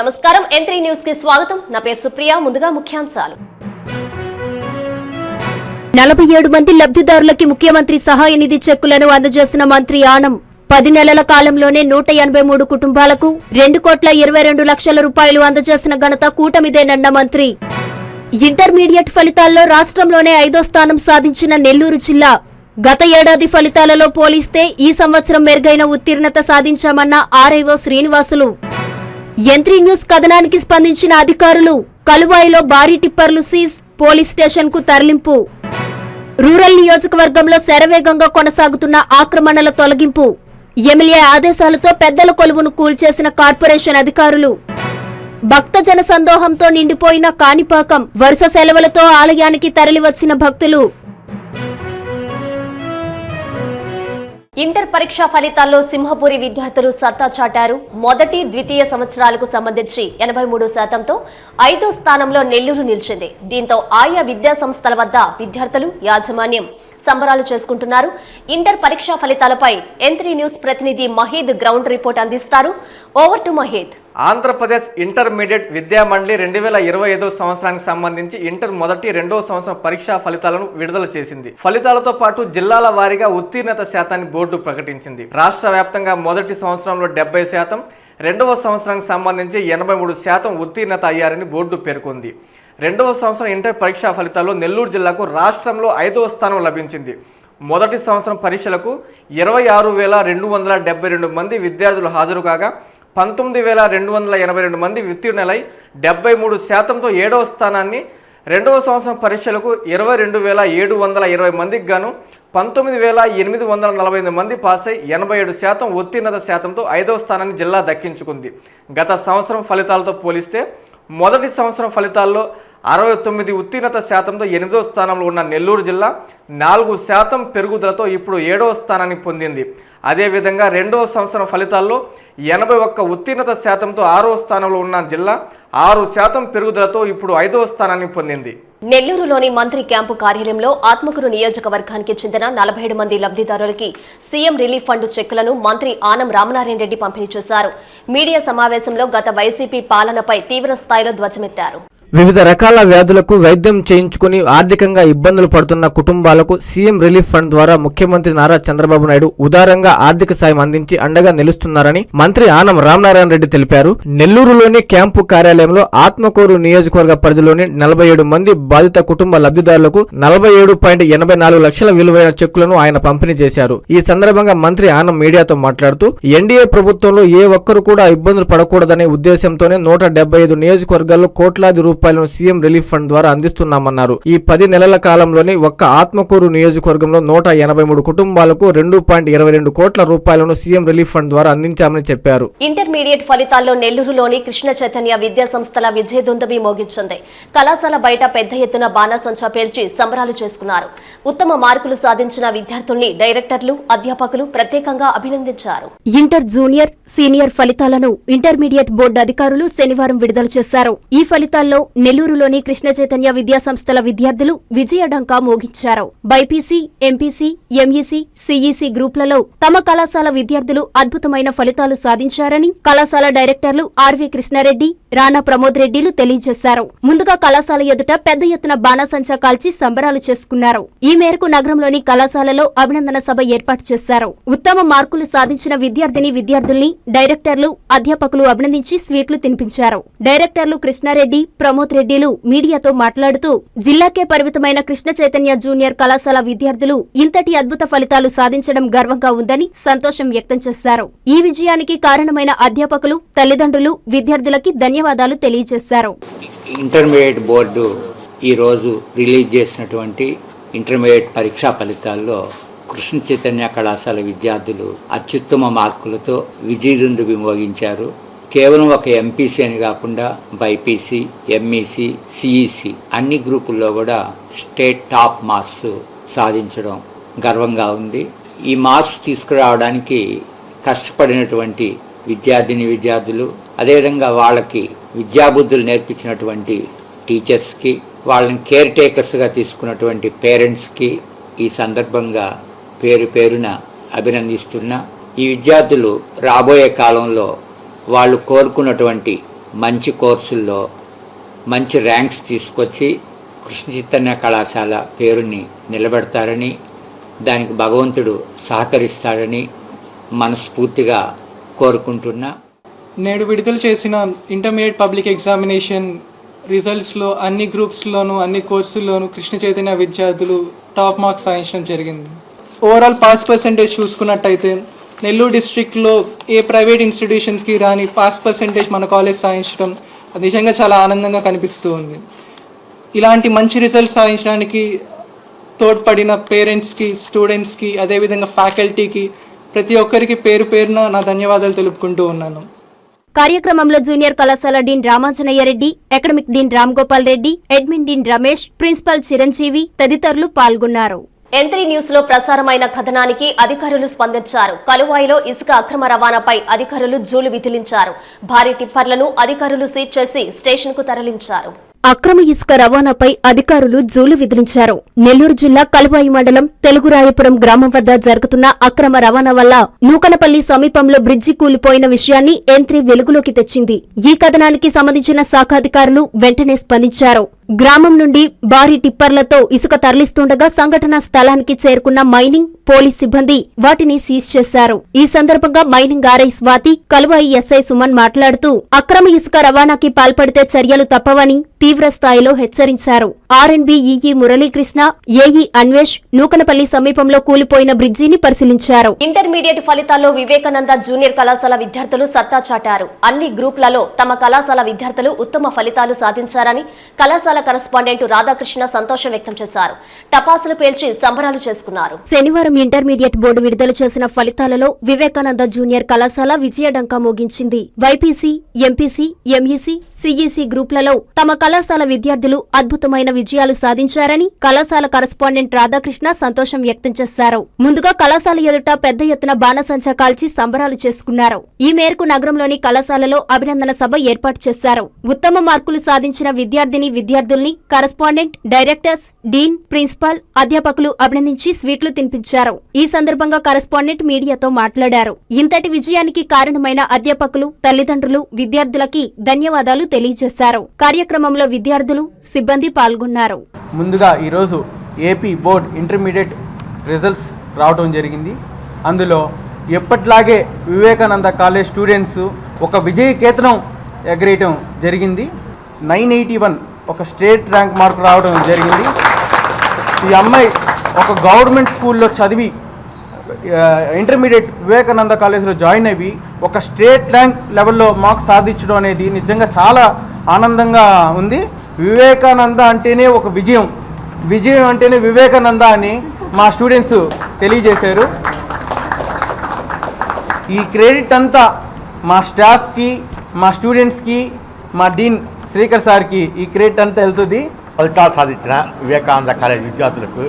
నమస్కారం. ఎంత్రీ న్యూస్కి స్వాగతం. నా పేరు సుప్రియ. ముందుగా ముఖ్యాంశాలు. నలభై ఏడు మంది లబ్ధిదారులకి ముఖ్యమంత్రి సహాయ నిధి చెక్కులను అందజేసిన మంత్రి ఆనం. పది నెలల కాలంలోనే నూట ఎనభై మూడు కుటుంబాలకు రెండు కోట్ల ఇరవై రెండు లక్షల రూపాయలు అందజేసిన ఘనత కూటమిదేనన్న మంత్రి. ఇంటర్మీడియట్ ఫలితాల్లో రాష్ట్రంలోనే ఐదో స్థానం సాధించిన నెల్లూరు జిల్లా. గత ఏడాది ఫలితాలలో పోలిస్తే ఈ సంవత్సరం మెరుగైన ఉత్తీర్ణత సాధించామన్న RIO Srinivasulu. M three news కథనానికి స్పందించిన అధికారులు కలువాయిలో భారీ టిప్పర్లు సీజ్ పోలీస్ స్టేషన్కు తరలింపు. రూరల్ నియోజకవర్గంలో శరవేగంగా కొనసాగుతున్న ఆక్రమణల తొలగింపు. ఎమ్మెల్యే ఆదేశాలతో పెద్దల కొలువును కూల్చేసిన కార్పొరేషన్ అధికారులు. భక్తజన సందోహంతో నిండిపోయిన కాణిపాకం వరుస సెలవులతో ఆలయానికి తరలివచ్చిన భక్తులు ఇంటర్ పరీక్షా ఫలితాల్లో సింహపురి విద్యార్థులు సత్తా చాటారు. మొదటి ద్వితీయ సంవత్సరాలకు సంబంధించి ఎనభై మూడు శాతంతో ఐదో స్థానంలో నెల్లూరు నిలిచింది. దీంతో ఆయా విద్యా సంస్థల వద్ద విద్యార్థులు యాజమాన్యం. సంబరాలు చేసుకుంటున్నారు. ఇంటర్ పరీక్షా ఫలితాలపై ఎంత్రీ న్యూస్ ప్రతినిధి మహీద్ గ్రౌండ్ రిపోర్ట్ అందిస్తారు. Over to Maheed. Andhra Pradesh intermediate విద్యామండలి రెండు వేల ఇరవై ఐదో సంవత్సరానికి సంబంధించి ఇంటర్ మొదటి రెండో సంవత్సరం పరీక్షా ఫలితాలను విడుదల చేసింది. ఫలితాలతో పాటు జిల్లాల వారీగా ఉత్తీర్ణత శాతాన్ని బోర్డు ప్రకటించింది. రాష్ట్ర వ్యాప్తంగా మొదటి సంవత్సరంలో డెబ్బై శాతం రెండవ సంవత్సరానికి సంబంధించి ఎనభై మూడు శాతం ఉత్తీర్ణత అయ్యారని బోర్డు పేర్కొంది. రెండవ సంవత్సరం ఇంటర్ పరీక్షా ఫలితాల్లో నెల్లూరు జిల్లాకు రాష్ట్రంలో ఐదవ స్థానం లభించింది. మొదటి సంవత్సరం పరీక్షలకు ఇరవై ఆరు వేల రెండు వందల డెబ్బై రెండు మంది విద్యార్థులు హాజరు కాగా పంతొమ్మిది వేల రెండు వందల ఎనభై రెండు మంది ఉత్తీర్ణులై డెబ్బై మూడు శాతంతో ఏడవ స్థానాన్ని రెండవ సంవత్సరం పరీక్షలకు ఇరవై రెండు వేల ఏడు వందల ఇరవై మందికి గాను పంతొమ్మిది వేల ఎనిమిది వందల నలభై ఎనిమిది మంది పాస్ అయి ఎనభై ఏడు శాతం ఉత్తీర్ణత శాతంతో ఐదవ స్థానాన్ని జిల్లా దక్కించుకుంది. గత సంవత్సరం ఫలితాలతో పోలిస్తే మొదటి సంవత్సరం ఫలితాల్లో అరవై తొమ్మిది ఉత్తీర్ణత శాతంతో ఎనిమిదవ స్థానంలో ఉన్న నెల్లూరు జిల్లా నాలుగు శాతం పెరుగుదలతో ఇప్పుడు ఏడవ స్థానాన్ని పొందింది. అదేవిధంగా రెండవ సంవత్సరం ఫలితాల్లో ఎనభై ఒక్క ఉత్తీర్ణత శాతంతో ఆరో స్థానంలో ఉన్న జిల్లా ఆరు శాతం పెరుగుదలతో ఇప్పుడు ఐదవ స్థానాన్ని పొందింది. నెల్లూరులోని మంత్రి క్యాంపు కార్యాలయంలో ఆత్మకూరు నియోజకవర్గానికి చెందిన నలభై ఏడు మంది లబ్ధిదారులకి సీఎం రిలీఫ్ ఫండ్ చెక్కులను మంత్రి ఆనం రామనారాయణ రెడ్డి పంపిణీ చేశారు. మీడియా సమావేశంలో గత వైసీపీ పాలనపై తీవ్ర స్థాయిలో ధ్వజమెత్తారు. వివిధ రకాల వ్యాధులకు వైద్యం చేయించుకుని ఆర్థికంగా ఇబ్బందులు పడుతున్న కుటుంబాలకు సీఎం రిలీఫ్ ఫండ్ ద్వారా ముఖ్యమంత్రి నారా చంద్రబాబు నాయుడు ఉదారంగా ఆర్థిక సాయం అందించి అండగా నిలుస్తున్నారని మంత్రి ఆనం రామనారాయణ రెడ్డి తెలిపారు. నెల్లూరులోని క్యాంపు కార్యాలయంలో ఆత్మకూరు నియోజకవర్గ పరిధిలోని నలభై ఏడు మంది బాధిత కుటుంబ లబ్ధిదారులకు నలభై ఏడు పాయింట్ ఎనభై నాలుగు లక్షల విలువైన చెక్కులను ఆయన పంపిణీ చేశారు. ఈ సందర్భంగా మంత్రి ఆనం మీడియాతో మాట్లాడుతూ ఎన్డీఏ ప్రభుత్వంలో ఏ ఒక్కరు కూడా ఇబ్బందులు పడకూడదనే ఉద్దేశంతోనే నూట డెబ్బై ఐదు నియోజకవర్గాల్లో కోట్లాది రూపాయలు రూపాయలను సీఎం రిలీఫ్ ఫండ్ ద్వారా అందిస్తున్నామన్నారు. ఈ పది నెలల కాలంలోని ఒక్క ఆత్మకూరు నియోజకవర్గంలో నూట ఎనభై మూడు కుటుంబాలకు రెండు పాయింట్ ఇరవై రెండు కోట్ల రూపాయలను సీఎం రిలీఫ్ ఫండ్ ద్వారా అందించామని చెప్పారు. ఇంటర్మీడియట్ ఫలితాల్లో నెల్లూరులోని కృష్ణ చైతన్య విద్యా సంస్థల విజయదుందమి మోగించింది. కళాశాల బయట పెద్ద ఎత్తున బాణాసంచా పేల్చి సంబరాలు చేసుకున్నారు. ఉత్తమ మార్కులు సాధించిన విద్యార్థుల్ని డైరెక్టర్లు అధ్యాపకులు ప్రత్యేకంగా అభినందించారు. ఇంటర్ జూనియర్ సీనియర్ ఫలితాలను ఇంటర్మీడియట్ బోర్డు అధికారులు శనివారం విడుదల చేశారు. ఈ ఫలితాల్లో నెల్లూరులోని కృష్ణ చైతన్య విద్యాసంస్థల విద్యార్థులు విజయడంకా మోగించారు. బైపీసీ ఎంపీసీ ఎంఈసీ సిఈసీ గ్రూపులలో తమ కళాశాల విద్యార్థులు అద్భుతమైన ఫలితాలు సాధించారని కళాశాల డైరెక్టర్లు ఆర్వి కృష్ణారెడ్డి రాణా ప్రమోద్ రెడ్డిలు తెలియజేశారు. ముందుగా కళాశాల ఎదుట పెద్ద ఎత్తున బాణాసంచా కాల్చి సంబరాలు చేసుకున్నారు. ఈ మేరకు నగరంలోని కళాశాలలో అభినందన సభ ఏర్పాటు చేశారు. ఉత్తమ మార్కులు సాధించిన విద్యార్థిని విద్యార్థుల్ని డైరెక్టర్లు అధ్యాపకులు అభినందించి స్వీట్లు తినిపించారు. డైరెక్టర్లు కృష్ణారెడ్డి ప్రమోద్ రెడ్డిలు మీడియాతో మాట్లాడుతూ జిల్లాకే పరిమితమైన కృష్ణ చైతన్య జూనియర్ కళాశాల విద్యార్థులు ఇంతటి అద్భుత ఫలితాలు సాధించడం గర్వంగా ఉందని సంతోషం వ్యక్తం చేశారు. ఈ విజయానికి కారణమైన అధ్యాపకులు తల్లిదండ్రులు విద్యార్థులకి ధన్యవాదాలు తెలియజేశారు. ఇంటర్మీడియట్ బోర్డు ఈరోజు రిలీజ్ చేసినటువంటి ఇంటర్మీడియట్ పరీక్షా ఫలితాల్లో కృష్ణ చైతన్య కళాశాల విద్యార్థులు అత్యుత్తమ మార్కులతో విజయదుందు విమోగించారు కేవలం ఒక ఎంపీసీ అని కాకుండా బైపీసీ ఎంఈసీ సిఈసి అన్ని గ్రూపుల్లో కూడా స్టేట్ టాప్ మార్క్స్ సాధించడం గర్వంగా ఉంది. ఈ మార్క్స్ తీసుకురావడానికి కష్టపడినటువంటి విద్యార్థిని విద్యార్థులు అదేవిధంగా వాళ్ళకి విద్యాబుద్ధులు నేర్పించినటువంటి టీచర్స్కి వాళ్ళని కేర్ టేకర్స్గా తీసుకున్నటువంటి పేరెంట్స్కి ఈ సందర్భంగా పేరు పేరున అభినందిస్తున్నా. ఈ విద్యార్థులు రాబోయే కాలంలో వాళ్ళు కోరుకున్నటువంటి మంచి కోర్సుల్లో మంచి ర్యాంక్స్ తీసుకొచ్చి కృష్ణ చైతన్య కళాశాల పేరుని నిలబెడతారని దానికి భగవంతుడు సహకరిస్తాడని మనస్ఫూర్తిగా కోరుకుంటున్నా. నేడు విడుదల చేసిన ఇంటర్మీడియట్ పబ్లిక్ ఎగ్జామినేషన్ రిజల్ట్స్లో అన్ని గ్రూప్స్లోనూ అన్ని కోర్సుల్లోనూ కృష్ణ చైతన్య విద్యార్థులు టాప్ మార్క్స్ సాధించడం జరిగింది. ఓవరాల్ పాస్ పర్సంటేజ్ చూసుకున్నట్టయితే నెల్లూరు డిస్ట్రిక్ట్లో ఏ ప్రైవేట్ ఇన్స్టిట్యూషన్స్కి రాని పాస్ పర్సంటేజ్ మన కాలేజ్ సాధించడం అది నిజంగా చాలా ఆనందంగా కనిపిస్తూ ఉంది. ఇలాంటి మంచి రిజల్ట్స్ సాధించడానికి తోడ్పడిన పేరెంట్స్కి స్టూడెంట్స్కి అదేవిధంగా ఫ్యాకల్టీకి ప్రతి ఒక్కరికి పేరు పేరున నా ధన్యవాదాలు తెలుపుకుంటూ ఉన్నాను. కార్యక్రమంలో జూనియర్ కళాశాల dean Ramanjaneya Reddy academic dean Ram Gopal Reddy admin dean Ramesh principal Chiranjeevi తదితరులు పాల్గొన్నారు. ఎంత్రీ న్యూస్లో ప్రసారమైన కథనానికి అధికారులు స్పందించారు. కలువాయిలో ఇసుక అక్రమ రవాణాపై అధికారులు జూలు విధిలించారు భారీ టిప్పర్లను అధికారులు సీజ్ చేసి స్టేషన్కు తరలించారు. అక్రమ ఇసుక రవాణాపై అధికారులు జూలు విదిలించారు. నెల్లూరు జిల్లా కలువాయి మండలం తెలుగురాయపురం గ్రామం వద్ద జరుగుతున్న అక్రమ రవాణా వల్ల నూకనపల్లి సమీపంలో బ్రిడ్జి కూలిపోయిన విషయాన్ని ఎంత్రీ వెలుగులోకి తెచ్చింది. ఈ కథనానికి సంబంధించిన శాఖాధికారులు వెంటనే స్పందించారు. గ్రామం నుండి భారీ టిప్పర్లతో ఇసుక తరలిస్తుండగా సంఘటనా స్థలానికి చేరుకున్న మైనింగ్ పోలీస్ సిబ్బంది వాటిని సీజ్ చేశారు. ఈ సందర్భంగా mining RI Swathi Kaluvai SI Suman మాట్లాడుతూ అక్రమ ఇసుక రవాణాకి పాల్పడితే చర్యలు తప్పవని తీవ్ర స్థాయిలో హెచ్చరించారు. R N B EE Muralikrishna AE Anvesh Nookanapalli సమీపంలో కూలిపోయిన బ్రిడ్జిని పరిశీలించారు. ఇంటర్మీడియట్ ఫలితాల్లో వివేకానంద జూనియర్ కళాశాల విద్యార్థులు సత్తా చాటారు. అన్ని గ్రూపులలో తమ కళాశాల విద్యార్థులు ఉత్తమ ఫలితాలు సాధించారని కళాశాల కరస్పాండెంట్ రాధాకృష్ణ సంతోషం వ్యక్తం చేశారు. టపాసులు పేల్చి సంబరాలు చేసుకున్నారు. శనివారం ఇంటర్మీడియట్ బోర్డు విడుదల చేసిన ఫలితాలలో వివేకానంద జూనియర్ కళాశాల విజయడంకా మోగించింది. వైపీసీ ఎంపీసీ ఎంఈసీ సిఈసీ గ్రూపులలో తమ కళాశాల విద్యార్థులు అద్భుతమైన విజయాలు సాధించారని కళాశాల కరస్పాండెంట్ రాధాకృష్ణ సంతోషం వ్యక్తం చేశారు. ముందుగా కళాశాల ఎదుట పెద్ద ఎత్తున బాణసంచా కాల్చి సంబరాలు చేసుకున్నారు. ఈ మేరకు నగరంలోని కళాశాలలో అభినందన సభ ఏర్పాటు చేశారు. ఉత్తమ మార్కులు సాధించిన విద్యార్థిని విద్యార్థుల్ని కరస్పాండెంట్ డైరెక్టర్స్ డీన్ ప్రిన్సిపాల్ అధ్యాపకులు అభినందించి స్వీట్లు తినిపించారు. ఈ సందర్భంగా కరస్పాండెంట్ మీడియాతో మాట్లాడారు. ఇంతటి విజయానికి కారణమైన అధ్యాపకులు తల్లిదండ్రులు విద్యార్థులకి ధన్యవాదాలు తెలియజేశారు. కార్యక్రమంలో విద్యార్థులు సిబ్బంది పాల్గొన్నారు. ముందుగా ఈరోజు ఏపీ బోర్డ్ ఇంటర్మీడియట్ రిజల్ట్స్ రావడం జరిగింది. అందులో ఎప్పట్లాగే వివేకానంద కాలేజ్ స్టూడెంట్స్ ఒక విజయ కేతనం ఎగరేయటం జరిగింది. నైన్ ఎయిటీ వన్ ఒక స్టేట్ ర్యాంక్ మార్క్ రావడం జరిగింది. ఈ అమ్మాయి ఒక గవర్నమెంట్ స్కూల్లో చదివి ఇంటర్మీడియట్ వివేకానంద కాలేజీలో జాయిన్ అయ్యి ఒక స్టేట్ ర్యాంక్ లెవెల్లో మార్క్స్ సాధించడం అనేది నిజంగా చాలా ఆనందంగా ఉంది. వివేకానంద అంటేనే ఒక విజయం. విజయం అంటేనే వివేకానంద అని మా స్టూడెంట్స్ తెలియజేశారు. ఈ క్రెడిట్ అంతా మా స్టాఫ్కి మా స్టూడెంట్స్కి మా డీన్ శ్రీకర్ సార్కి ఈ క్రెడిట్ అంతా వెళ్తుంది. ఫలితాలు సాధించిన వివేకానంద కాలేజ్ విద్యార్థులకు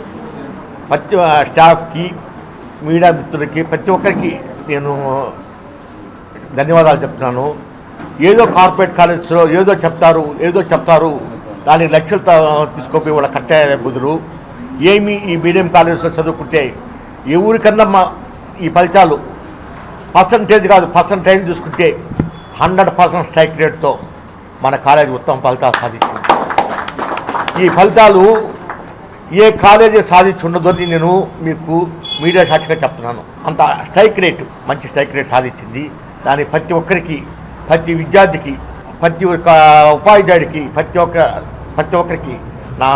ప్రతి స్టాఫ్కి మీడియా మిత్రులకి ప్రతి ఒక్కరికి నేను ధన్యవాదాలు చెప్తున్నాను. ఏదో కార్పొరేట్ కాలేజ్లో ఏదో చెప్తారు ఏదో చెప్తారు దాని లక్ష్యాలు తీసుకోపోయి వాళ్ళ కట్టే బదులు ఏమి ఈ మీడియం కాలేజ్లో చదువుకుంటే ఎవరికన్నా మా ఈ ఫలితాలు పర్సంటేజ్ కాదు పర్సంటేజ్ చూసుకుంటే హండ్రెడ్ పర్సెంట్ స్ట్రైక్ రేట్తో మన కాలేజీ ఉత్తమ ఫలితాలు సాధించింది. ఈ ఫలితాలు ఏ కాలేజీ సాధించి ఉండదని నేను మీకు మీడియా సాక్షిగా చెప్తున్నాను. అంత స్ట్రైక్ రేటు మంచి స్ట్రైక్ రేట్ సాధించింది. దాని ప్రతి ఒక్కరికి ప్రతి విద్యార్థికి ప్రతి ఒక్క ఉపాధ్యాయుడికి ప్రతి ఒక్క ప్రతి ఒక్కరికి నా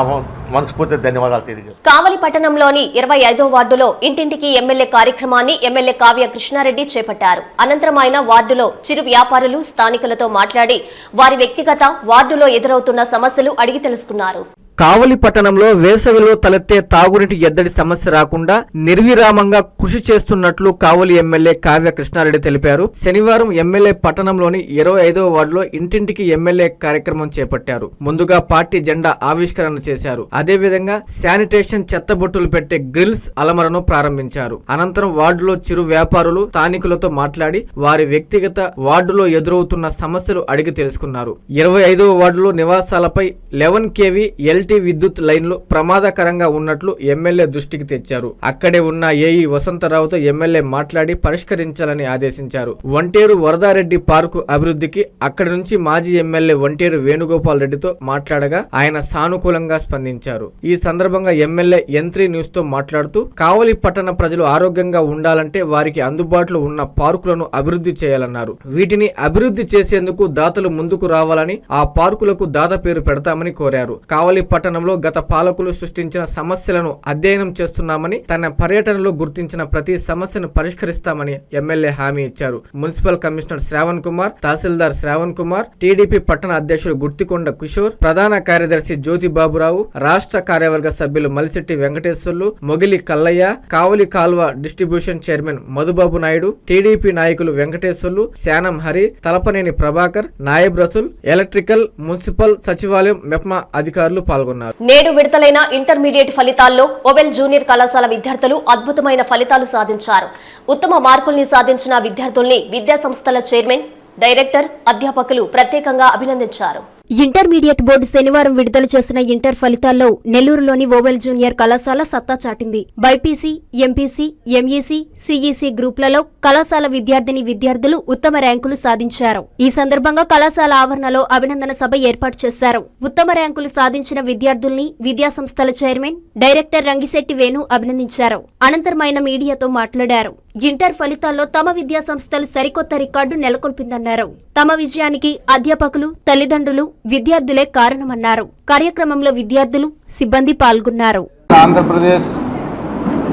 మనస్ఫూర్తి ధన్యవాదాలు తెలియజేస్తాను కావలి పట్టణంలోని ఇరవై ఐదో వార్డులో ఇంటింటికి ఎమ్మెల్యే కార్యక్రమాన్ని ఎమ్మెల్యే కావ్య కృష్ణారెడ్డి చేపట్టారు. అనంతరం ఆయన వార్డులో చిరు వ్యాపారులు స్థానికులతో మాట్లాడి వారి వ్యక్తిగత వార్డులో ఎదురవుతున్న సమస్యలు అడిగి తెలుసుకున్నారు. కావలి పట్టణంలో వేసవిలో తలెత్తే తాగునీటి ఎద్దడి సమస్య రాకుండా నిర్విరామంగా కృషి చేస్తున్నట్లు కావలి ఎమ్మెల్యే కావ్య కృష్ణారెడ్డి తెలిపారు. శనివారం ఎమ్మెల్యే పట్టణంలోని ఇరవై ఐదవ వార్డులో ఇంటింటికి ఎమ్మెల్యే కార్యక్రమం చేపట్టారు. ముందుగా పార్టీ జెండా ఆవిష్కరణ చేశారు. అదేవిధంగా శానిటేషన్ చెత్తబొట్టులు పెట్టే గ్రిల్స్ అలమరను ప్రారంభించారు. అనంతరం వార్డులో చిరు వ్యాపారులు స్థానికులతో మాట్లాడి వారి వ్యక్తిగత వార్డులో ఎదురవుతున్న సమస్యలు అడిగి తెలుసుకున్నారు. ఇరవై ఐదవ వార్డులో నివాసాలపై లెవెన్ కేవీ ఎల్ ఎల్టీ విద్యుత్ లైన్లు ప్రమాదకరంగా ఉన్నట్లు ఎమ్మెల్యే దృష్టికి తెచ్చారు. అక్కడే ఉన్న ఏఈ వసంతరావుతో ఎమ్మెల్యే మాట్లాడి పరిష్కరించాలని ఆదేశించారు. వంటేరు వరదారెడ్డి పార్కు అభివృద్ధికి అక్కడి నుంచి మాజీ ఎమ్మెల్యే వంటేరు వేణుగోపాల్ రెడ్డితో మాట్లాడగా ఆయన సానుకూలంగా స్పందించారు. ఈ సందర్భంగా ఎమ్మెల్యే ఎంత్రీ న్యూస్తో మాట్లాడుతూ కావలి పట్టణ ప్రజలు ఆరోగ్యంగా ఉండాలంటే వారికి అందుబాటులో ఉన్న పార్కులను అభివృద్ధి చేయాలన్నారు. వీటిని అభివృద్ధి చేసేందుకు దాతలు ముందుకు రావాలని ఆ పార్కులకు దాత పేరు పెడతామని కోరారు. కావలి పట్టణంలో గత పాలకులు సృష్టించిన సమస్యలను అధ్యయనం చేస్తున్నామని తన పర్యటనలో గుర్తించిన ప్రతి సమస్యను పరిష్కరిస్తామని ఎమ్మెల్యే హామీ ఇచ్చారు. మున్సిపల్ కమిషనర్ శ్రావణ్ కుమార్ తహసీల్దార్ శ్రావణ్ కుమార్ టీడీపీ పట్టణ అధ్యక్షుడు గుర్తికొండ కిషోర్ ప్రధాన కార్యదర్శి జ్యోతి బాబురావు రాష్ట్ర కార్యవర్గ సభ్యులు మలిశెట్టి వెంకటేశ్వర్లు మొగిలి కల్లయ్య కావలి కాల్వ distribution chairman Madhubabu Naidu TDP నాయకులు వెంకటేశ్వర్లు శానం హరి తలపనేని ప్రభాకర్ నాయబ్ రసూల్ ఎలక్ట్రికల్ మున్సిపల్ సచివాలయం మెప్మా అధికారులు పాల్గొన్నారు. నేడు విడుదలైన ఇంటర్మీడియట్ ఫలితాల్లో ఓవెల్ జూనియర్ కళాశాల విద్యార్థులు అద్భుతమైన ఫలితాలు సాధించారు. ఉత్తమ మార్కుల్ని సాధించిన విద్యార్థుల్ని విద్యా సంస్థల చైర్మన్ డైరెక్టర్ అధ్యాపకులు ప్రత్యేకంగా అభినందించారు. ఇంటర్మీడియట్ బోర్డు శనివారం విడుదల చేసిన ఇంటర్ ఫలితాల్లో నెల్లూరులోని ఓవెల్ జూనియర్ కళాశాల సత్తా చాటింది. బైపీసీ ఎంపీసీ ఎంఈసీ సిఈసీ గ్రూపులలో కళాశాల విద్యార్థిని విద్యార్థులు ఉత్తమ ర్యాంకులు సాధించారు. ఈ సందర్భంగా కళాశాల ఆవరణలో అభినందన సభ ఏర్పాటు చేశారు. ఉత్తమ ర్యాంకులు సాధించిన విద్యార్థుల్ని విద్యా సంస్థల చైర్మన్ డైరెక్టర్ రంగిశెట్టి వేణు అభినందించారు. అనంతరమైన మీడియాతో మాట్లాడారు. ఇంటర్ ఫలితాల్లో తమ విద్యా సంస్థలు సరికొత్త రికార్డు నెలకొల్పిందన్నారు. తమ విజయానికి అధ్యాపకులు తల్లిదండ్రులు విద్యార్థులే కారణమన్నారు. కార్యక్రమంలో విద్యార్థులు సిబ్బంది పాల్గొన్నారు. Andhra Pradesh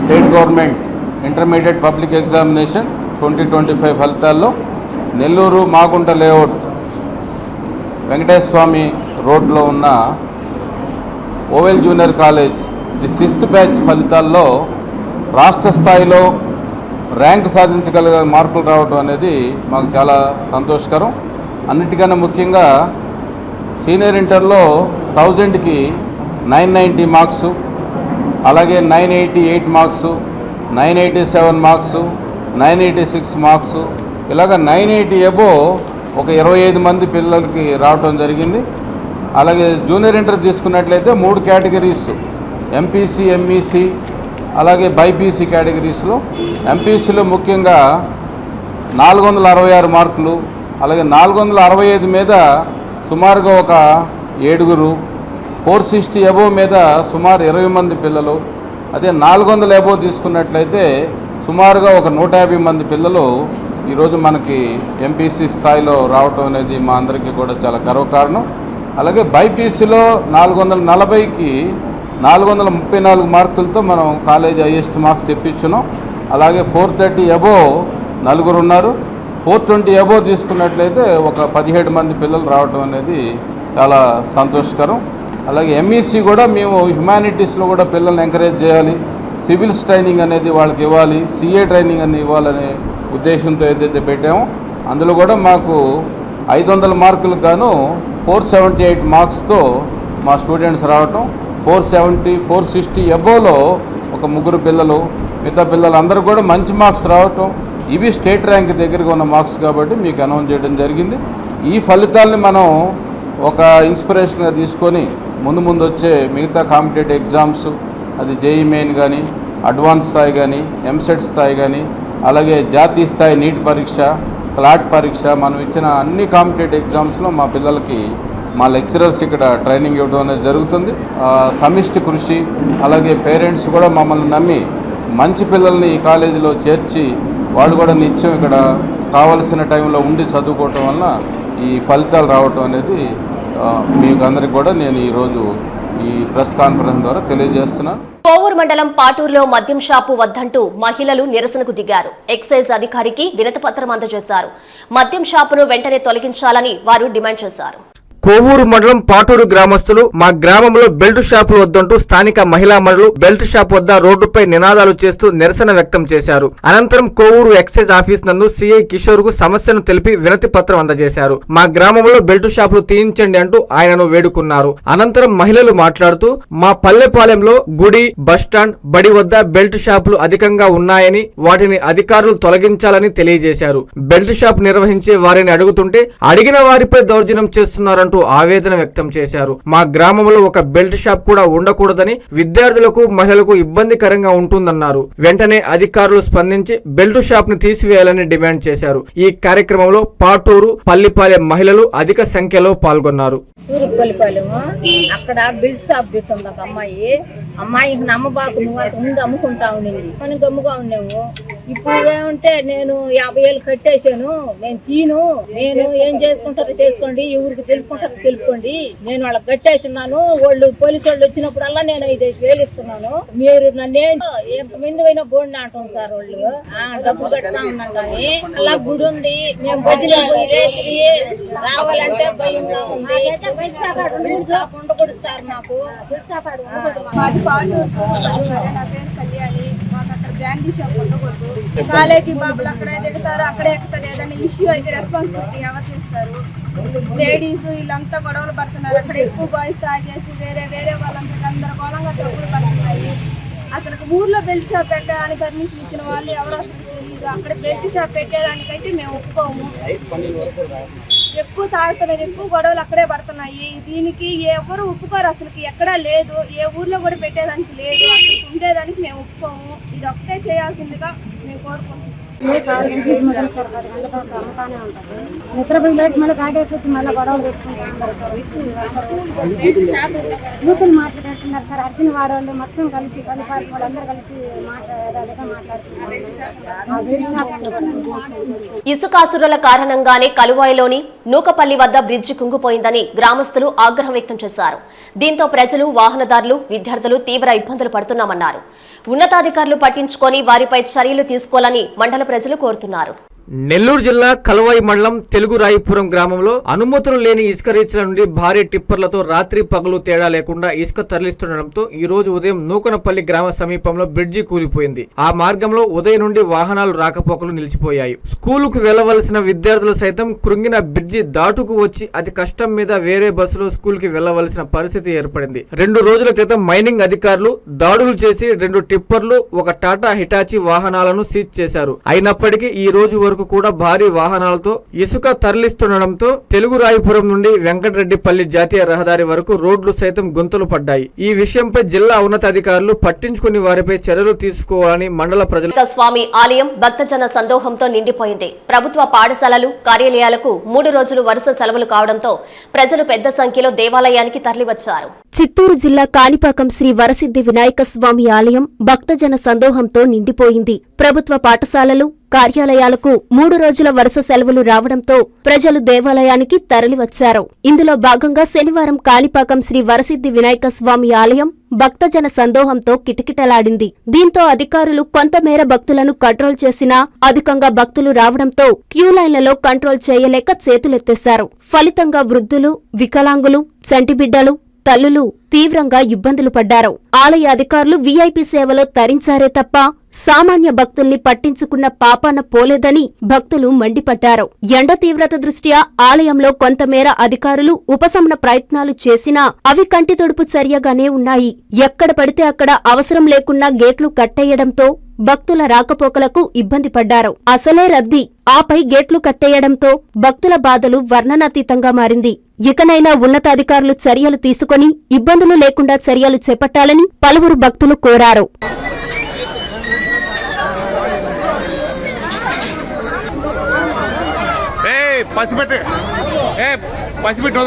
state government intermediate public examination twenty twenty five ఫలితాల్లో నెల్లూరు మాగుంట లేఅవుట్ వెంకటేశ్వర స్వామి రోడ్లో ఉన్న oval junior college the sixth batch ఫలితాల్లో రాష్ట్ర స్థాయిలో ర్యాంకు సాధించగలిగే మార్కులు రావడం అనేది మాకు చాలా సంతోషకరం. అన్నిటికన్నా ముఖ్యంగా సీనియర్ ఇంటర్లో థౌజండ్కి నైన్ నైంటీ మార్క్స్ అలాగే nine eighty eight marks nine eighty seven marks nine eighty six marks ఇలాగ నైన్ ఎయిటీ ఎబో ఒక ఇరవై ఐదు మంది పిల్లలకి రావడం జరిగింది. అలాగే జూనియర్ ఇంటర్ తీసుకున్నట్లయితే మూడు కేటగిరీస్ ఎంపీసీ ఎంఈసీ అలాగే బైపీసీ కేటగిరీస్లో. ఎంపీసీలో ముఖ్యంగా నాలుగు వందల అరవై ఆరు మార్కులు అలాగే నాలుగు వందల అరవై ఐదు మీద సుమారుగా ఒక ఏడుగురు ఫోర్ సిక్స్టీ అబోవ్ మీద సుమారు ఇరవై మంది పిల్లలు అదే నాలుగు వందల అబోవ్ తీసుకున్నట్లయితే సుమారుగా ఒక నూట యాభై మంది పిల్లలు ఈరోజు మనకి ఎంపీసీ స్థాయిలో రావటం అనేది మా అందరికీ కూడా చాలా గర్వకారణం అలాగే బైపీసీలో నాలుగు వందల నలభైకి నాలుగు వందల ముప్పై నాలుగు మార్కులతో మనం కాలేజ్ హైయెస్ట్ మార్క్స్ తెప్పించున్నాం. అలాగే ఫోర్ థర్టీ అబోవ్ నలుగురు ఉన్నారు. ఫోర్ ట్వంటీ అబోవ్ తీసుకున్నట్లయితే ఒక పదిహేడు మంది పిల్లలు రావడం అనేది చాలా సంతోషకరం. అలాగే ఎంఈసీ కూడా మేము హ్యుమానిటీస్లో కూడా పిల్లల్ని ఎంకరేజ్ చేయాలి. సివిల్స్ ట్రైనింగ్ అనేది వాళ్ళకి ఇవ్వాలి. సిఏ ట్రైనింగ్ అని ఇవ్వాలనే ఉద్దేశంతో ఏదైతే పెట్టామో అందులో కూడా మాకు ఐదు వందల మార్కులకు గాను ఫోర్ సెవెంటీ ఎయిట్ మార్క్స్తో మా స్టూడెంట్స్ రావటం. ఫోర్ సెవెంటీ ఫోర్ సిక్స్టీ అబోలో ఒక ముగ్గురు పిల్లలు మిగతా పిల్లలందరూ కూడా మంచి మార్క్స్ రావటం. ఇవి స్టేట్ ర్యాంక్ దగ్గరగా ఉన్న మార్క్స్ కాబట్టి మీకు అనౌన్స్ చేయడం జరిగింది. ఈ ఫలితాలని మనం ఒక ఇన్స్పిరేషన్గా తీసుకొని ముందు ముందు వచ్చే మిగతా కాంపిటేటివ్ ఎగ్జామ్స్ అది జేఈ మెయిన్ కానీ అడ్వాన్స్ స్థాయి కానీ ఎంసెట్ స్థాయి కానీ అలాగే జాతీయ స్థాయి నీట్ పరీక్ష క్లాట్ పరీక్ష మనం ఇచ్చిన అన్ని కాంపిటేటివ్ ఎగ్జామ్స్లో మా పిల్లలకి మా లెక్చరర్స్ ఇక్కడ ట్రైనింగ్ ఇవ్వడం అనేది జరుగుతుంది. సమిష్టి కృషి అలాగే పేరెంట్స్ కూడా మమ్మల్ని నమ్మి మంచి పిల్లల్ని ఈ కాలేజీలో చేర్చి వాళ్ళు కూడా నిత్యం ఇక్కడ కావలసిన టైంలో ఉండి చదువుకోవటం వలన ఈ ఫలితాలు రావటం అనేది ఆ, మీకు అందరికి కూడా నేను ఈరోజు ఈ ప్రెస్ కాన్ఫరెన్స్ ద్వారా తెలియజేస్తున్నాను కోవూరు మండలం పాటూరులో మద్యం షాపు వద్దంటూ మహిళలు నిరసనకు దిగారు. ఎక్సైజ్ అధికారికి వినతిపత్రం అందజేశారు. మద్యం షాపును వెంటనే తొలగించాలని వారు డిమాండ్ చేశారు. కోవూరు మండలం పాటూరు గ్రామస్తులు మా గ్రామంలో బెల్ట్ షాపులు వద్దంటూ స్థానిక మహిళా మండలు బెల్ట్ షాప్ వద్ద రోడ్డుపై నినాదాలు చేస్తూ నిరసన వ్యక్తం చేశారు. అనంతరం కోవూరు ఎక్సైజ్ ఆఫీస్ నందు సిఐ కిషోర్కు సమస్యను తెలిపి వినతి పత్రం అందజేశారు. మా గ్రామంలో బెల్ట్ షాపులు తీయించండి అంటూ ఆయనను వేడుకున్నారు. అనంతరం మహిళలు మాట్లాడుతూ మా పల్లెపాలెంలో గుడి బస్టాండ్ బడి వద్ద బెల్ట్ షాపులు అధికంగా ఉన్నాయని వాటిని అధికారులు తొలగించాలని తెలియజేశారు. బెల్ట్ షాప్ నిర్వహించే వారిని అడుగుతుంటే అడిగిన వారిపై దౌర్జన్యం చేస్తున్నారంటూ అంటూ ఆవేదన వ్యక్తం చేశారు. మా గ్రామంలో ఒక బెల్ట్ షాప్ కూడా ఉండకూడదని విద్యార్థులకు మహిళలకు ఇబ్బందికరంగా ఉంటుందన్నారు. వెంటనే అధికారులు స్పందించి బెల్ట్ షాప్ను తీసివేయాలని డిమాండ్ చేశారు. ఈ కార్యక్రమంలో పాటూరు పల్లిపాలెం మహిళలు అధిక సంఖ్యలో పాల్గొన్నారు. అక్కడ బిల్డ్ షాప్ పెట్టింది ఒక అమ్మాయి. అమ్మాయికి నమ్మబాకు నువ్వు అంత ముందు అమ్ముకుంటా ఉండింది. అని గమ్ముగా ఉన్నాము ఇప్పుడు ఏమంటే నేను యాభై వేలు కట్టేశాను. నేను తీను. నేను ఏం చేసుకుంటారో చేసుకోండి. ఎవరికి తెలుపుకుంటారో తెలుపుకోండి. నేను వాళ్ళకి కట్టేస్తున్నాను. వాళ్ళు పోలీసు వాళ్ళు వచ్చినప్పుడల్లా నేను ఐదు వేలు ఇస్తున్నాను. మీరు నన్ను ఎంతమంది అయినా బోండి అంటాం సార్ వాళ్ళు. డబ్బు కట్టా ఉన్నాం కానీ అలా గుడి ఉంది. మేము భజన రావాలంటే భయంగా ఉంది. ఉండకూడదు సార్ మాకు. మాది పాటూరు నా పేరు కళ్యాణి. మాకు బ్రాండీ షాప్ ఉండకూడదు కాలేజీ బాబులు అక్కడే తిడతారు అక్కడే ఎక్కుతారు. ఏదైనా ఇష్యూ అయితే రెస్పాన్సిబిలిటీ ఎవరు చేస్తారు? లేడీస్ వీళ్ళంతా గొడవలు పడుతున్నారు. అక్కడ ఎక్కువ బాయ్స్ తాగేసి వేరే వేరే వాళ్ళంతా గందరగోళంగా డబ్బులు పడుతున్నాయి. అసలు ఊర్లో బెల్ట్ షాప్ పెట్టడానికి పర్మిషన్ ఇచ్చిన వాళ్ళు ఎవరు అసలు తెలియదు అక్కడ బెల్ట్ షాప్ పెట్టేదానికైతే మేము ఒప్పుకోము. ఎక్కువ తాగుతున్నారు ఎక్కువ గొడవలు అక్కడే పడుతున్నాయి. దీనికి ఎవరు ఒప్పుకోరు అసలుకి ఎక్కడా లేదు. ఏ ఊర్లో కూడా పెట్టేదానికి లేదు. అసలు ఉండేదానికి మేము ఒప్పుకోము. ఇది ఒక్కటే చేయాల్సిందిగా మేము కోరుకుంటున్నాం. నిద్రపోయి లేచి మళ్ళీ తాగేసి వచ్చి మళ్ళీ గొడవలు పెట్టుకుంటారు యూతులు మాట్లాడుతున్నారు సార్. అర్జున్ వాడవాళ్ళు మొత్తం కలిసి పని పార్టీ వాళ్ళందరూ కలిసి మాట్లాడేదాగా ఇసుకాసురుల కారణంగానే కలువాయిలోని నూకపల్లి వద్ద బ్రిడ్జి కుంగిపోయిందని గ్రామస్తులు ఆగ్రహం వ్యక్తం చేశారు. దీంతో ప్రజలు వాహనదారులు విద్యార్థులు తీవ్ర ఇబ్బందులు పడుతున్నామన్నారు. ఉన్నతాధికారులు పట్టించుకొని వారిపై చర్యలు తీసుకోవాలని మండల ప్రజలు కోరుతున్నారు. నెల్లూరు జిల్లా కలవాయి మండలం తెలుగు రాయిపురం గ్రామంలో అనుమతులు లేని ఇసుక రీచ్ల నుండి భారీ టిప్పర్లతో రాత్రి పగలు తేడా లేకుండా ఇసుక తరలిస్తుండటంతో ఈ రోజు ఉదయం నూకనపల్లి గ్రామ సమీపంలో బ్రిడ్జి కూలిపోయింది. ఆ మార్గంలో ఉదయం నుండి వాహనాలు రాకపోకలు నిలిచిపోయాయి. స్కూలుకు వెళ్ళవలసిన విద్యార్థులు సైతం కృంగిన బ్రిడ్జి దాటుకు వచ్చి అతి కష్టం మీద వేరే బస్సులో స్కూల్కి వెళ్ళవలసిన పరిస్థితి ఏర్పడింది. రెండు రోజుల క్రితం మైనింగ్ అధికారులు దాడులు చేసి రెండు టిప్పర్లు ఒక టాటా హిటాచి వాహనాలను సీజ్ చేశారు. అయినప్పటికీ ఈ రోజు వరకు కూడా భారీ వాహనాలతో ఇసుక తరలిస్తుండటంతో తెలుగు రాయపురం నుండి వెంకటరెడ్డిపల్లి జాతీయ రహదారి వరకు రోడ్లు సైతం గుంతలు పడ్డాయి. ఈ విషయంపై జిల్లా ఉన్నతాధికారులు పట్టించుకుని వారిపై చర్యలు తీసుకోవాలని మండల ప్రజలు స్వామి ఆలయం భక్తజన సందోహంతో నిండిపోయింది. ప్రభుత్వ పాఠశాలలు కార్యాలయాలకు మూడు రోజులు వరుస సెలవులు కావడంతో ప్రజలు పెద్ద సంఖ్యలో దేవాలయానికి తరలివచ్చారు. చిత్తూరు జిల్లా కాణిపాకం శ్రీ వరసిద్ధి వినాయక స్వామి ఆలయం భక్తజన సందోహంతో నిండిపోయింది. ప్రభుత్వ పాఠశాలలు కార్యాలయాలకు మూడు రోజుల వరుస సెలవులు రావడంతో ప్రజలు దేవాలయానికి తరలివచ్చారు. ఇందులో భాగంగా శనివారం కాళీపాకం శ్రీ వరసిద్ధి వినాయక స్వామి ఆలయం భక్తజన సందోహంతో కిటకిటలాడింది. దీంతో అధికారులు కొంతమేర భక్తులను కంట్రోల్ చేసినా అధికంగా భక్తులు రావడంతో క్యూ లైన్లలో కంట్రోల్ చేయలేక చేతులెత్తేశారు. ఫలితంగా వృద్ధులు వికలాంగులు చంటిబిడ్డలు తల్లులు తీవ్రంగా ఇబ్బందులు పడ్డారు. ఆలయ అధికారులు వీఐపీ సేవలో తరించారే తప్ప సామాన్య భక్తుల్ని పట్టించుకున్న పాపాన పోలేదని భక్తులు మండిపడ్డారు. ఎండ తీవ్రత దృష్ట్యా ఆలయంలో కొంతమేర అధికారులు ఉపశమన ప్రయత్నాలు చేసినా అవి కంటి తొడుపు చర్యగానే ఉన్నాయి. ఎక్కడ పడితే అక్కడ అవసరం లేకున్నా గేట్లు కట్టేయడంతో భక్తుల రాకపోకలకు ఇబ్బంది పడ్డారు. అసలే రద్దీ. ఆపై గేట్లు కట్టేయడంతో భక్తుల బాధలు వర్ణనాతీతంగా మారింది. ఇకనైనా ఉన్నతాధికారులు చర్యలు తీసుకొని ఇబ్బందులు లేకుండా చర్యలు చేపట్టాలని పలువురు భక్తులు కోరారు. పసిపెట్టు ఏ పసిపెట్టు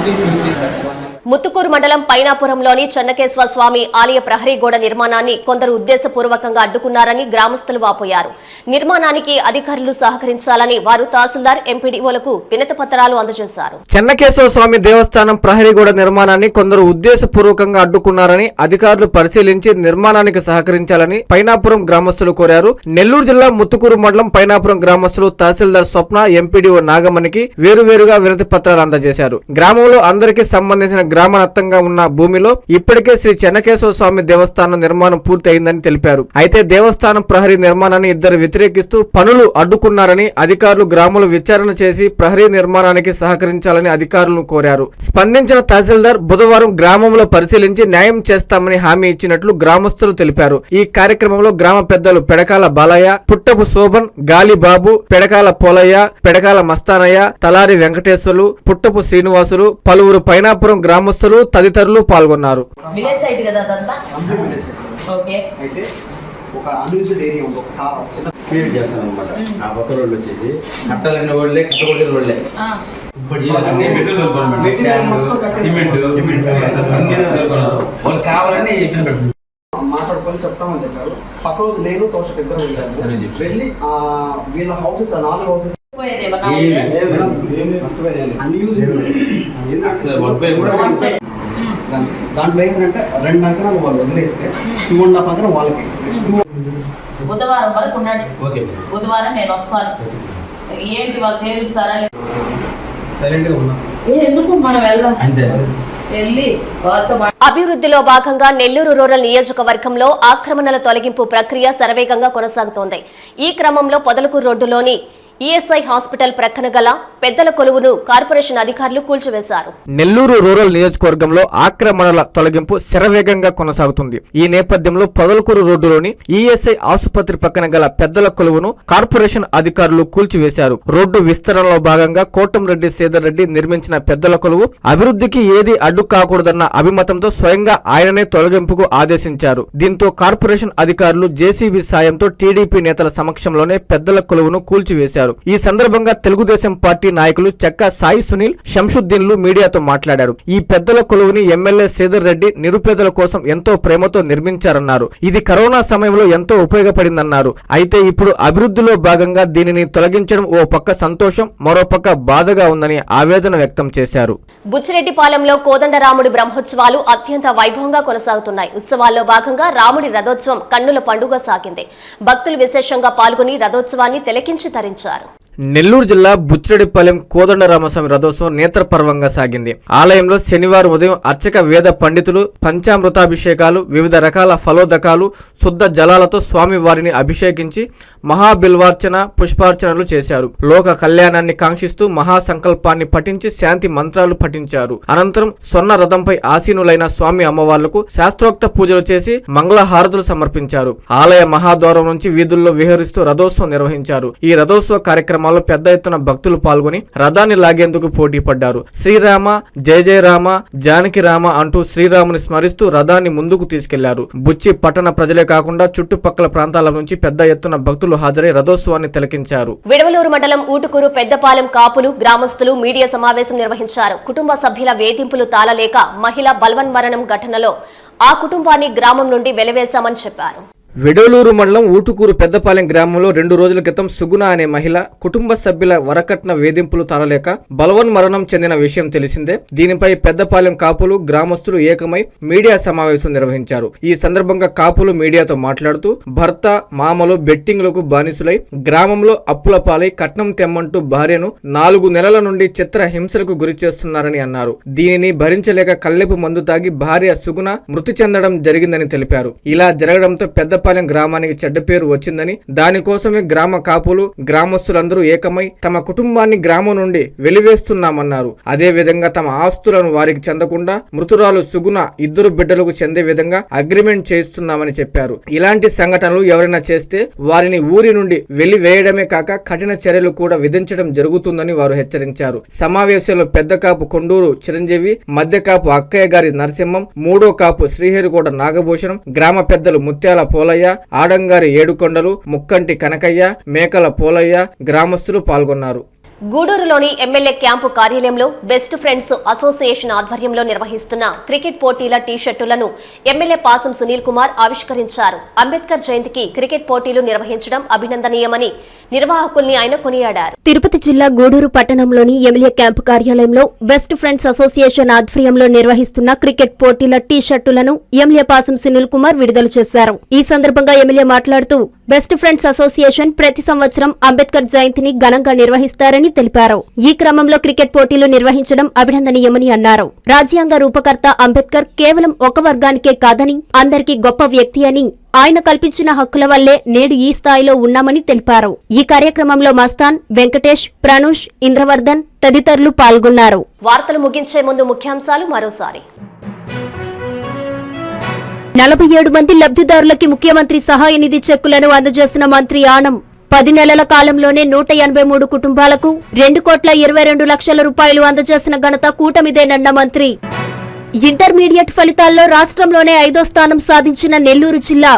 muito importante. ముత్తుకూరు మండలం పైనాపురంలోని చెన్నకేశ్వర స్వామి ఆలయ ప్రహరీ గోడ నిర్మాణాన్ని కొందరు ఉద్దేశపూర్వకంగా అడ్డుకున్నారని గ్రామస్తులు వాపోయారు. నిర్మాణానికి అధికారులు సహకరించాలని వారు తహసీల్దార్ ఎంపీడీఓలకు వినతి పత్రాలు అందజేశారు. చెన్నకేశ్వర స్వామి దేవస్థానం ప్రహరీ గోడ నిర్మాణాన్ని కొందరు ఉద్దేశపూర్వకంగా అడ్డుకున్నారని అధికారులు పరిశీలించి నిర్మాణానికి సహకరించాలని పైనాపురం గ్రామస్తులు కోరారు. నెల్లూరు జిల్లా ముత్తుకూరు మండలం పైనాపురం గ్రామస్తులు తహసీల్దార్ స్వప్న ఎంపీడీఓ నాగమణికి వేరువేరుగా వినతి పత్రాలు అందజేశారు. గ్రామంలో అందరికీ సంబంధించిన గ్రామనత్తంగా ఉన్న భూమిలో ఇప్పటికే శ్రీ చెన్నకేశ్వర స్వామి దేవస్థానం నిర్మాణం పూర్తి అయిందని తెలిపారు. అయితే దేవస్థానం ప్రహరీ నిర్మాణాన్ని ఇద్దరు వ్యతిరేకిస్తూ పనులు అడ్డుకున్నారని అధికారులు గ్రామంలో విచారణ చేసి ప్రహరీ నిర్మాణానికి సహకరించాలని అధికారులను కోరారు. స్పందించిన తహసీల్దార్ బుధవారం గ్రామంలో పరిశీలించి న్యాయం చేస్తామని హామీ ఇచ్చినట్లు గ్రామస్తులు తెలిపారు. ఈ కార్యక్రమంలో గ్రామ పెద్దలు పెడకాల బాలయ్య పుట్టపు శోభన్ గాలిబాబు పెడకాల పోలయ్య పెడకాల మస్తానయ్య తలారి వెంకటేశ్వర్లు పుట్టపు శ్రీనివాసులు పలువురు పైనాపురం గ్రామ గ్రామస్తులు తదితరులు పాల్గొన్నారు. విలేజ్ సైట్ కదా అదంతా? ఓకే. అయితే ఒక అన్యూజువల్ ఏరియా ఉంది ఒక సా- చిన్న క్రియేట్ చేస్తాను అనమాట ఆ పక్క రోడ్లు వచ్చేసి కట్టాలనే వాళ్ళే కట్టగొట్టిన వాళ్ళే అన్ని మెటీరియల్ దొరుకుతాయి సిమెంట్ సిమెంట్ అన్ని దొరుకుతాయి వాళ్ళు కావాలని ఇబ్బంది పెడుతుంది మాట్లాడుకొని చెప్తామని చెప్పారు. పక్క రోజు నేను తోషకు ఇద్దరు వెళ్ళాను వెళ్ళి ఆ వీళ్ళ హౌసెస్ ఆ నాలుగు హౌసెస్ దాంట్లో ఏంటంటే రెండు అంకణాలు వాళ్ళు వదిలేస్తే టూ అండ్ హాఫ్ అంకణం వాళ్ళకి. బుధవారం వరకు ఉండండి. ఓకే బుధవారం నేను వస్తాను. ఏంటి వాళ్ళు తేలుస్తారా సైలెంట్గా ఉన్నాం. ఎందుకు? మనం వెళ్దాం. అంతే. అభివృద్ధిలో భాగంగా నెల్లూరు రూరల్ నియోజకవర్గంలో ఆక్రమణల తొలగింపు ప్రక్రియ శరవేగంగా కొనసాగుతోంది. ఈ క్రమంలో పొదలకూరు రోడ్డులోని ఈఎస్ఐ హాస్పిటల్ ప్రక్కన గల పెద్దల కొలువును కార్పొరేషన్ అధికారులు కూల్చివేశారు. నెల్లూరు రూరల్ నియోజకవర్గంలో ఆక్రమణల తొలగింపు శరవేగంగా కొనసాగుతుంది. ఈ నేపథ్యంలో పొదలకూరు రోడ్డులోని ఈఎస్ఐ ఆసుపత్రి ప్రక్కన గల పెద్దల కొలువును కార్పొరేషన్ అధికారులు కూల్చివేశారు. రోడ్డు విస్తరణలో భాగంగా కోటంరెడ్డి సేదర్ రెడ్డి నిర్మించిన పెద్దల కొలువు అభివృద్ధికి ఏది అడ్డు కాకూడదన్న అభిమతంతో స్వయంగా ఆయననే తొలగింపుకు ఆదేశించారు. దీంతో కార్పొరేషన్ అధికారులు జేసీబీ సాయంతో టీడీపీ నేతల సమక్షంలోనే పెద్దల కొలువును కూల్చివేశారు. ఈ సందర్భంగా తెలుగుదేశం పార్టీ నాయకులు చెక్క సాయి సునీల్ శంషుద్దీన్లు మీడియాతో మాట్లాడారు. ఈ పెద్దల కొలువుని ఎమ్మెల్యే శ్రీధర్ రెడ్డి నిరుపేదల కోసం ఎంతో ప్రేమతో నిర్మించారన్నారు. ఇది కరోనా సమయంలో ఎంతో ఉపయోగపడిందన్నారు. అయితే ఇప్పుడు అభివృద్ధిలో భాగంగా దీనిని తొలగించడం ఓ పక్క సంతోషం మరో పక్క బాధగా ఉందని ఆవేదన వ్యక్తం చేశారు. బుచ్చిరెడ్డిపాలెంలో కోదండరాముడి బ్రహ్మోత్సవాలు అత్యంత వైభవంగా కొనసాగుతున్నాయి. ఉత్సవాల్లో భాగంగా రాముడి రథోత్సవం కన్నుల పండుగ సాగింది. భక్తులు విశేషంగా పాల్గొని రథోత్సవాన్ని తిలకించి తరించారు. నెల్లూరు జిల్లా బుచ్చడిపాలెం కోదండరామస్వామి రథోత్సవం నేత్రపర్వంగా సాగింది. ఆలయంలో శనివారం ఉదయం అర్చక వేద పండితులు పంచామృతాభిషేకాలు వివిధ రకాల ఫలోదకాలు శుద్ధ జలాలతో స్వామి వారిని అభిషేకించి మహాబిల్వార్చన పుష్పార్చనలు చేశారు. లోక కళ్యాణాన్ని కాంక్షిస్తూ మహాసంకల్పాన్ని పఠించి శాంతి మంత్రాలు పఠించారు. అనంతరం స్వర్ణ రథంపై ఆసీనులైన స్వామి అమ్మవార్లకు శాస్త్రోక్త పూజలు చేసి మంగళహారతులు సమర్పించారు. ఆలయ మహాద్వారం నుంచి వీధుల్లో విహరిస్తూ రథోత్సవం నిర్వహించారు. ఈ రథోత్సవ కార్యక్రమాల్లో పెద్ద ఎత్తున భక్తులు పాల్గొని రథాన్ని లాగేందుకు పోటీ పడ్డారు. శ్రీరామ జయ జయ రామ జానకి రామ అంటూ శ్రీరాముని స్మరిస్తూ రథాన్ని ముందుకు తీసుకెళ్ళారు. బుచ్చి పట్టణ ప్రజలే కాకుండా చుట్టుపక్కల ప్రాంతాల నుంచి పెద్ద ఎత్తున భక్తులు హాజరై రథోత్సవాన్ని తిలకించారు. విడవలూరు మండలం ఊటుకూరు పెద్దపాలెం కాపులు గ్రామస్తులు మీడియా సమావేశం నిర్వహించారు. కుటుంబ సభ్యుల వేధింపులు తాళలేక మహిళ బల్వన్ మరణం ఘటనలో ఆ కుటుంబాన్ని గ్రామం నుండి వెలివేశామని చెప్పారు. వెడోలూరు మండలం ఊటుకూరు పెద్దపాలెం గ్రామంలో రెండు రోజుల క్రితం సుగుణ అనే మహిళ కుటుంబ సభ్యుల వరకట్న వేధింపులు తరలేక బలవన్ మరణం చెందిన విషయం తెలిసిందే. దీనిపై పెద్దపాలెం కాపులు గ్రామస్తులు ఏకమై మీడియా సమావేశం నిర్వహించారు. ఈ సందర్భంగా కాపులు మీడియాతో మాట్లాడుతూ భర్త మామలు బెట్టింగ్లకు బానిసులై గ్రామంలో అప్పుల పాలై కట్నం తెమ్మంటూ భార్యను నాలుగు నెలల నుండి చిత్ర హింసలకు గురి చేస్తున్నారని అన్నారు. దీనిని భరించలేక కల్లెపు మందు తాగి భార్య సుగుణ మృతి చెందడం జరిగిందని తెలిపారు. ఇలా జరగడంతో పెద్దపాలెం గ్రామానికి చెడ్డ పేరు వచ్చిందని దానికోసమే గ్రామ కాపులు గ్రామస్తులందరూ ఏకమై తమ కుటుంబాన్ని గ్రామం నుండి వెలివేస్తున్నామన్నారు. అదే విధంగా తమ ఆస్తులను వారికి చెందకుండా మృతురాలు సుగుణ ఇద్దరు బిడ్డలకు చెందే విధంగా అగ్రిమెంట్ చేస్తున్నామని చెప్పారు. ఇలాంటి సంఘటనలు ఎవరైనా చేస్తే వారిని ఊరి నుండి వెలివేయడమే కాక కఠిన చర్యలు కూడా విధించడం జరుగుతుందని వారు హెచ్చరించారు. సమావేశంలో పెద్ద కాపు కొండూరు చిరంజీవి మధ్య కాపు అక్కయ్య గారి నరసింహం మూడో కాపు శ్రీహరికోట నాగభూషణం గ్రామ పెద్దలు ముత్యాల పోలయ్య ఆడంగారి ఏడుకొండలు ముక్కంటి కనకయ్య మేకల పోలయ్య గ్రామస్తులు పాల్గొన్నారు. గూడూరులోని ఎమ్మెల్యే క్యాంపు కార్యాలయంలో బెస్ట్ ఫ్రెండ్స్ అసోసియేషన్ ఆధ్వర్యంలో నిర్వహిస్తున్న క్రికెట్ పోటీల టీ-షర్టులను ఎమ్మెల్యే పాసం సునీల్ కుమార్ ఆవిష్కరించారు. అంబేద్కర్ జయంతికి క్రికెట్ పోటీలు నిర్వహించడం అభినందనీయమని నిర్వాహకుల్ని ఆయన కొనియాడారు. తిరుపతి జిల్లా గూడూరు పట్టణంలోని ఎమ్మెల్యే క్యాంపు కార్యాలయంలో బెస్ట్ ఫ్రెండ్స్ అసోసియేషన్ ఆధ్వర్యంలో నిర్వహిస్తున్న క్రికెట్ పోటీల టీ షర్టులను ఎమ్మెల్యే పాసం సునీల్ కుమార్ విడుదల చేశారు. ఈ సందర్భంగా ఎమ్మెల్యే మాట్లాడుతూ బెస్ట్ ఫ్రెండ్స్ అసోసియేషన్ ప్రతి సంవత్సరం అంబేద్కర్ జయంతిని ఘనంగా నిర్వహిస్తారని చేశారని తెలిపారు. ఈ క్రమంలో క్రికెట్ పోటీలు నిర్వహించడం అభినందనీయమని అన్నారు. రాజ్యాంగ రూపకర్త అంబేద్కర్ కేవలం ఒక వర్గానికే కాదని అందరికీ గొప్ప వ్యక్తి అని ఆయన కల్పించిన హక్కుల వల్లే నేడు ఈ స్థాయిలో ఉన్నామని తెలిపారు. ఈ కార్యక్రమంలో మస్తాన్ వెంకటేష్ ప్రనూష్ ఇంద్రవర్ధన్ తదితరులు పాల్గొన్నారు. వార్తలు ముగించే ముందు ముఖ్యాంశాలు మరోసారి. నలభై ఏడు మంది లబ్ధిదారులకి ముఖ్యమంత్రి సహాయ నిధి చెక్కులను అందజేసిన మంత్రి ఆనం పది నెలల కాలంలోనే నూట ఎనభై మూడు కుటుంబాలకు రెండు కోట్ల ఇరవై రెండు లక్షల రూపాయలు అందజేసిన ఘనత కూటమిదేనన్న మంత్రి. ఇంటర్మీడియట్ ఫలితాల్లో రాష్ట్రంలోనే ఐదో స్థానం సాధించిన నెల్లూరు జిల్లా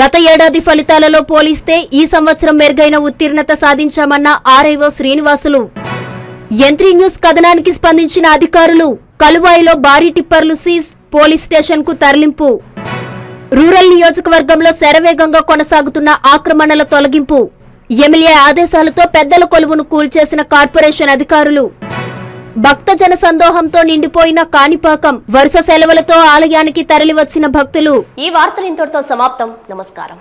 గత ఏడాది ఫలితాలలో పోలిస్తే ఈ సంవత్సరం మెరుగైన ఉత్తీర్ణత సాధించామన్న RIO Srinivasulu. M three news కథనానికి స్పందించిన అధికారులు కలువాయిలో భారీ టిప్పర్లు సీజ్ పోలీస్ స్టేషన్కు తరలింపు. రూరల్ నియోజకవర్గంలో శరవేగంగా కొనసాగుతున్న ఆక్రమణల తొలగింపు. ఎమ్మెల్యే ఆదేశాలతో పెద్దల కొలువును కూల్చేసిన కార్పొరేషన్ అధికారులు. భక్తజన సందోహంతో నిండిపోయిన కాణిపాకం వరుస సెలవులతో ఆలయానికి తరలివచ్చిన భక్తులు. ఈ వార్తలు ఇంతటితో సమాప్తం. నమస్కారం.